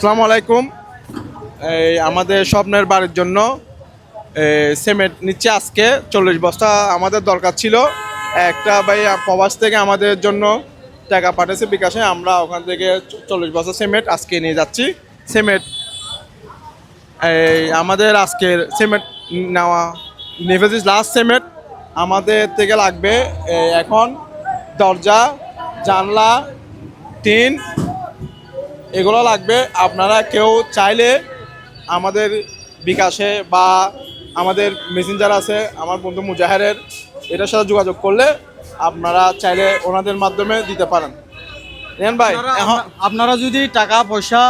আসসালামু আলাইকুম। এই আমাদের স্বপ্নের বাড়ির জন্য সিমেন্ট নিচ্ছে আজকে, চল্লিশ বস্তা আমাদের দরকার ছিল। একটা ভাই প্রবাস থেকে আমাদের জন্য টাকা পাঠিয়েছে বিকাশে আমরা ওখান থেকে চল্লিশ বস্তা সিমেন্ট আজকে নিয়ে যাচ্ছি। সিমেন্ট, এই, আমাদের আজকের সিমেন্ট নেওয়া নেভেজিস লাস্ট সিমেন্ট আমাদের থেকে লাগবে এখন দরজা, জানলা, টিন এগুলো লাগবে। আপনারা কেউ চাইলে আমাদের বিকাশে বা আমাদের মেসেঞ্জার আছে আমার বন্ধু মুজাহেরের এটার সাথে যোগাযোগ করলে আপনারা চাইলে ওনাদের মাধ্যমে দিতে পারেন। ভাই আপনারা- এখন আপনারা যদি টাকা পয়সা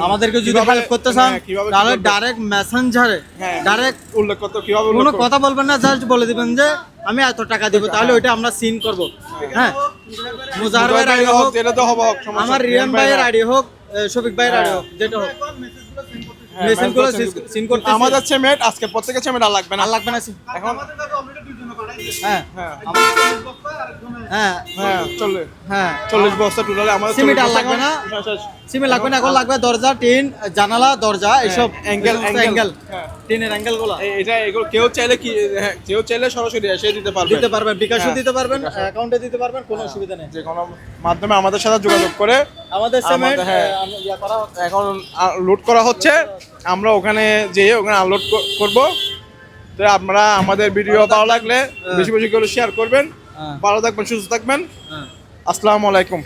আমাদেরকে যদি হেল্প করতে চান হ্যাঁ, তাহলে ডাইরেক্ট মেসেঞ্জারে ডাইরেক্ট উল্লেখ করতে কীভাবে কোনো? কথা বলবেন না জাস্ট বলে দিবেন যে আমি এত টাকা দিব তাহলে ওইটা আমরা সিন করব। হ্যাঁ। মুজাহার ভাইয়ের আইডি হোক যেটা তো হবে আমার। রিয়ান ভাইয়ের আইডি হোক শফিক ভাইয়ের আইডি হ্যাঁ। যেটা হোক। মেসেজগুলো মেসেজ সিন করতে আমাদের সিমেন্ট আজকে প্রত্যেকের মেট আর লাগবে না। আর লাগবে না এখন হ্যাঁ। হ্যাঁ। হ্যাঁ। হ্যাঁ চলে। হ্যাঁ। চল্লিশ বস্তা টোটালে আমাদের সিমেন্ট আর লাগবে না? লাগবে না এখন লাগবে দরজা টিন জানালা দরজা এইসব অ্যাঙ্গেল, অ্যাঙ্গেল। অ্যাঙ্গেল। টিনের অ্যাঙ্গেলগুলো এটা এগুলো কেউ চাইলে কি হ্যাঁ, কেউ চাইলে সরাসরি এসে দিতে পারবে দিতে পারবেন বিকাশও দিতে পারবেন অ্যাকাউন্টে দিতে পারবেন কোনো অসুবিধা নেই। যে কোনো মাধ্যমে আমাদের সাথে যোগাযোগ করে আমাদের সিমেন্ট। এখন লোড করা হচ্ছে। আমরা ওখানে যেয়ে ওখানে আনলোড করব। তো আপনারা আমাদের ভিডিও ভালো লাগলে বেশি বেশি করে শেয়ার করবেন। হ্যাঁ। ভালো থাকবেন সুস্থ থাকবেন। হ্যাঁ। আসসালামু আলাইকুম।